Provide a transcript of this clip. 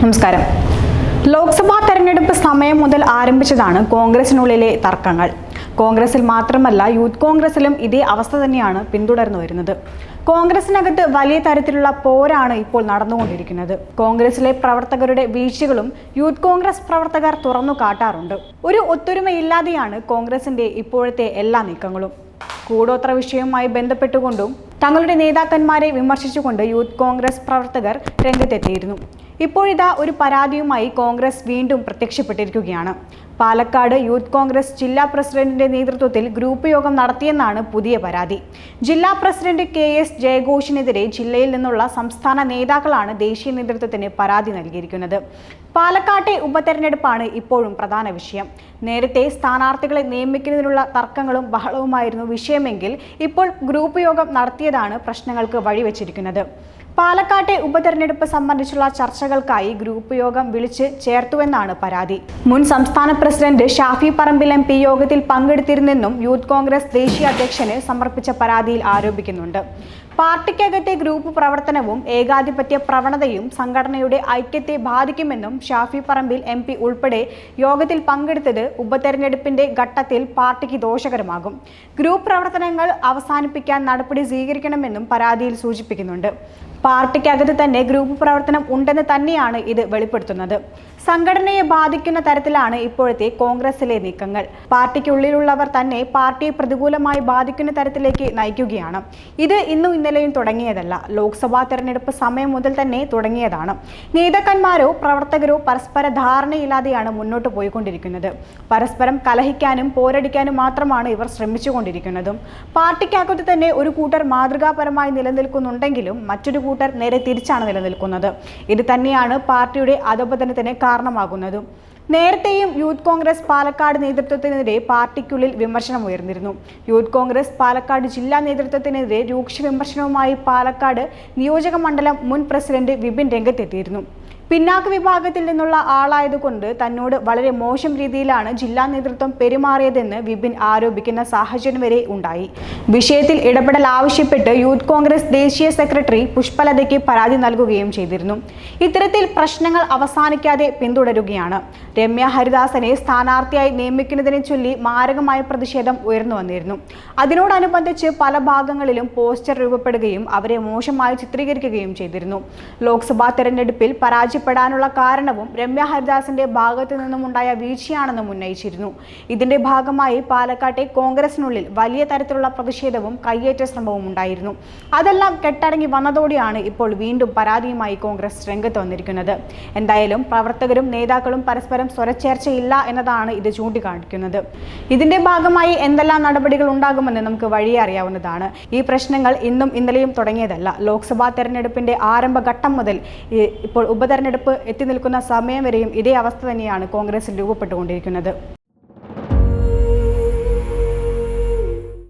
നമസ്കാരം. ലോക്സഭാ തെരഞ്ഞെടുപ്പ് സമയം മുതൽ ആരംഭിച്ചതാണ് കോൺഗ്രസിനുള്ളിലെ തർക്കങ്ങൾ. കോൺഗ്രസിൽ മാത്രമല്ല യൂത്ത് കോൺഗ്രസിലും ഇതേ അവസ്ഥ തന്നെയാണ് പിന്തുടർന്നു വരുന്നത്. കോൺഗ്രസിനകത്ത് വലിയ തരത്തിലുള്ള പോരാണ് ഇപ്പോൾ നടന്നുകൊണ്ടിരിക്കുന്നത്. കോൺഗ്രസിലെ പ്രവർത്തകരുടെ വീഴ്ചകളും യൂത്ത് കോൺഗ്രസ് പ്രവർത്തകർ തുറന്നു കാട്ടാറുണ്ട്. ഒരു ഒത്തൊരുമയില്ലാതെയാണ് കോൺഗ്രസിന്റെ ഇപ്പോഴത്തെ എല്ലാ നീക്കങ്ങളും. കൂടോത്ര വിഷയവുമായി ബന്ധപ്പെട്ടുകൊണ്ടും തങ്ങളുടെ നേതാക്കന്മാരെ വിമർശിച്ചുകൊണ്ട് യൂത്ത് കോൺഗ്രസ് പ്രവർത്തകർ രംഗത്തെത്തിയിരുന്നു. ഇപ്പോഴിതാ ഒരു പരാതിയുമായി കോൺഗ്രസ് വീണ്ടും പ്രത്യക്ഷപ്പെട്ടിരിക്കുകയാണ്. പാലക്കാട് യൂത്ത് കോൺഗ്രസ് ജില്ലാ പ്രസിഡന്റിന്റെ നേതൃത്വത്തിൽ ഗ്രൂപ്പ് യോഗം നടത്തിയെന്നാണ് പുതിയ പരാതി. ജില്ലാ പ്രസിഡന്റ് കെ എസ് ജയഘോഷിനെതിരെ ജില്ലയിൽ നിന്നുള്ള സംസ്ഥാന നേതാക്കളാണ് ദേശീയ നേതൃത്വത്തിന് പരാതി നൽകിയിരിക്കുന്നത്. പാലക്കാട്ടെ ഉപതെരഞ്ഞെടുപ്പാണ് ഇപ്പോഴും പ്രധാന വിഷയം. നേരത്തെ സ്ഥാനാർത്ഥികളെ നിയമിക്കുന്നതിനുള്ള തർക്കങ്ങളും ബഹളവുമായിരുന്നു വിഷയമെങ്കിൽ ഇപ്പോൾ ഗ്രൂപ്പ് യോഗം നടത്തിയതാണ് പ്രശ്നങ്ങൾക്ക് വഴിവെച്ചിരിക്കുന്നത്. പാലക്കാട്ടെ ഉപതെരഞ്ഞെടുപ്പ് സംബന്ധിച്ചുള്ള ചർച്ചകൾക്കായി ഗ്രൂപ്പ് യോഗം വിളിച്ച് ചേർത്തുവെന്നാണ് പരാതി. മുൻ സംസ്ഥാന president Shafi Parambil M P യോഗത്തിൽ പങ്കെടുത്തിരുന്നെന്നും യൂത്ത് കോൺഗ്രസ് ദേശീയ അധ്യക്ഷന് സമർപ്പിച്ച പരാതിയിൽ ആരോപിക്കുന്നുണ്ട്. പാർട്ടിക്കകത്തെ ഗ്രൂപ്പ് പ്രവർത്തനവും ഏകാധിപത്യ പ്രവണതയും സംഘടനയുടെ ഐക്യത്തെ ബാധിക്കുമെന്നും ഷാഫി പറമ്പിൽ എം പി ഉൾപ്പെടെ യോഗത്തിൽ പങ്കെടുത്തത് ഉപതെരഞ്ഞെടുപ്പിന്റെ ഘട്ടത്തിൽ പാർട്ടിക്ക് ദോഷകരമാകും. ഗ്രൂപ്പ് പ്രവർത്തനങ്ങൾ അവസാനിപ്പിക്കാൻ നടപടി സ്വീകരിക്കണമെന്നും പരാതിയിൽ സൂചിപ്പിക്കുന്നുണ്ട്. പാർട്ടിക്കകത്ത് തന്നെ ഗ്രൂപ്പ് പ്രവർത്തനം ഉണ്ടെന്ന് തന്നെയാണ് ഇത് വെളിപ്പെടുത്തുന്നത്. സംഘടനയെ ബാധിക്കുന്ന തരത്തിലാണ് ഇപ്പോഴത്തെ കോൺഗ്രസിലെ നീക്കങ്ങൾ. പാർട്ടിക്കുള്ളിലുള്ളവർ തന്നെ പാർട്ടിയെ പ്രതികൂലമായി ബാധിക്കുന്ന തരത്തിലേക്ക് നയിക്കുകയാണ്. ഇത് ഇന്നും ഇന്നലെയും തുടങ്ങിയതല്ല. ലോക്സഭാ തെരഞ്ഞെടുപ്പ് സമയം മുതൽ തന്നെ തുടങ്ങിയതാണ്. നേതാക്കന്മാരോ പ്രവർത്തകരോ പരസ്പര ധാരണയില്ലാതെയാണ് മുന്നോട്ട് പോയിക്കൊണ്ടിരിക്കുന്നത്. പരസ്പരം കലഹിക്കാനും പോരടിക്കാനും മാത്രമാണ് ഇവർ ശ്രമിച്ചുകൊണ്ടിരിക്കുന്നതും. പാർട്ടിക്കകത്ത് തന്നെ ഒരു കൂട്ടർ മാതൃകാപരമായി നിലനിൽക്കുന്നുണ്ടെങ്കിലും മറ്റൊരു കൂട്ടർ നേരെ തിരിച്ചാണ് നിലനിൽക്കുന്നത്. ഇത് തന്നെയാണ് പാർട്ടിയുടെ അധപതനത്തിന് കാരണമാകുന്നതും. നേരത്തെയും യൂത്ത് കോൺഗ്രസ് പാലക്കാട് നേതൃത്വത്തിനെതിരെ പാർട്ടിക്കുള്ളിൽ വിമർശനം ഉയർന്നിരുന്നു. യൂത്ത് കോൺഗ്രസ് പാലക്കാട് ജില്ലാ നേതൃത്വത്തിനെതിരെ രൂക്ഷ വിമർശനവുമായി പാലക്കാട് നിയോജക മണ്ഡലം മുൻ പ്രസിഡന്റ് വിപിൻ രംഗത്തെത്തിയിരുന്നു. പിന്നാക്ക വിഭാഗത്തിൽ നിന്നുള്ള ആളായതുകൊണ്ട് തന്നോട് വളരെ മോശം രീതിയിലാണ് ജില്ലാ നേതൃത്വം പെരുമാറിയതെന്ന് വിപിൻ ആരോപിക്കുന്ന സാഹചര്യം വരെ ഉണ്ടായി. വിഷയത്തിൽ ഇടപെടൽ ആവശ്യപ്പെട്ട് യൂത്ത് കോൺഗ്രസ് ദേശീയ സെക്രട്ടറി പുഷ്പലതയ്ക്ക് പരാതി നൽകുകയും ചെയ്തിരുന്നു. ഇത്തരത്തിൽ പ്രശ്നങ്ങൾ അവസാനിക്കാതെ പിന്തുടരുകയാണ്. രമ്യ ഹരിദാസനെ സ്ഥാനാർത്ഥിയായി നിയമിക്കുന്നതിനെ ചൊല്ലി മാരകമായ പ്രതിഷേധം ഉയർന്നു വന്നിരുന്നു. അതിനോടനുബന്ധിച്ച് പല ഭാഗങ്ങളിലും പോസ്റ്റർ രൂപപ്പെടുകയും അവരെ മോശമായി ചിത്രീകരിക്കുകയും ചെയ്തിരുന്നു. ലോക്സഭാ തെരഞ്ഞെടുപ്പിൽ പരാജയപ്പെടാനുള്ള കാരണവും രമ്യ ഹരിദാസിന്റെ ഭാഗത്തു നിന്നുമുണ്ടായ വീഴ്ചയാണെന്നും ഉന്നയിച്ചിരുന്നു. ഇതിന്റെ ഭാഗമായി പാലക്കാട്ടെ കോൺഗ്രസിനുള്ളിൽ വലിയ തരത്തിലുള്ള പ്രതിഷേധവും കയ്യേറ്റ ശ്രമവും ഉണ്ടായിരുന്നു. അതെല്ലാം കെട്ടടങ്ങി വന്നതോടെയാണ് ഇപ്പോൾ വീണ്ടും പരാതിയുമായി കോൺഗ്രസ് രംഗത്ത് വന്നിരിക്കുന്നത്. എന്തായാലും പ്രവർത്തകരും നേതാക്കളും പരസ്പരം സ്വരച്ചേർച്ചയില്ല എന്നതാണ് ഇത് ചൂണ്ടിക്കാണിക്കുന്നത്. ഇതിന്റെ ഭാഗമായി എന്തെല്ലാം നടപടികൾ ഉണ്ടാകുമെന്ന് നമുക്ക് വഴിയെ അറിയാവുന്നതാണ്. ഈ പ്രശ്നങ്ങൾ ഇന്നും ഇന്നലെയും തുടങ്ങിയതല്ല. ലോക്സഭാ തെരഞ്ഞെടുപ്പിന്റെ ആരംഭഘട്ടം മുതൽ ഇപ്പോൾ ഉപതെരഞ്ഞെടുപ്പ് എത്തി നിൽക്കുന്ന സമയം വരെയും ഇതേ അവസ്ഥ തന്നെയാണ് കോൺഗ്രസിൽ രൂപപ്പെട്ടുകൊണ്ടിരിക്കുന്നത്.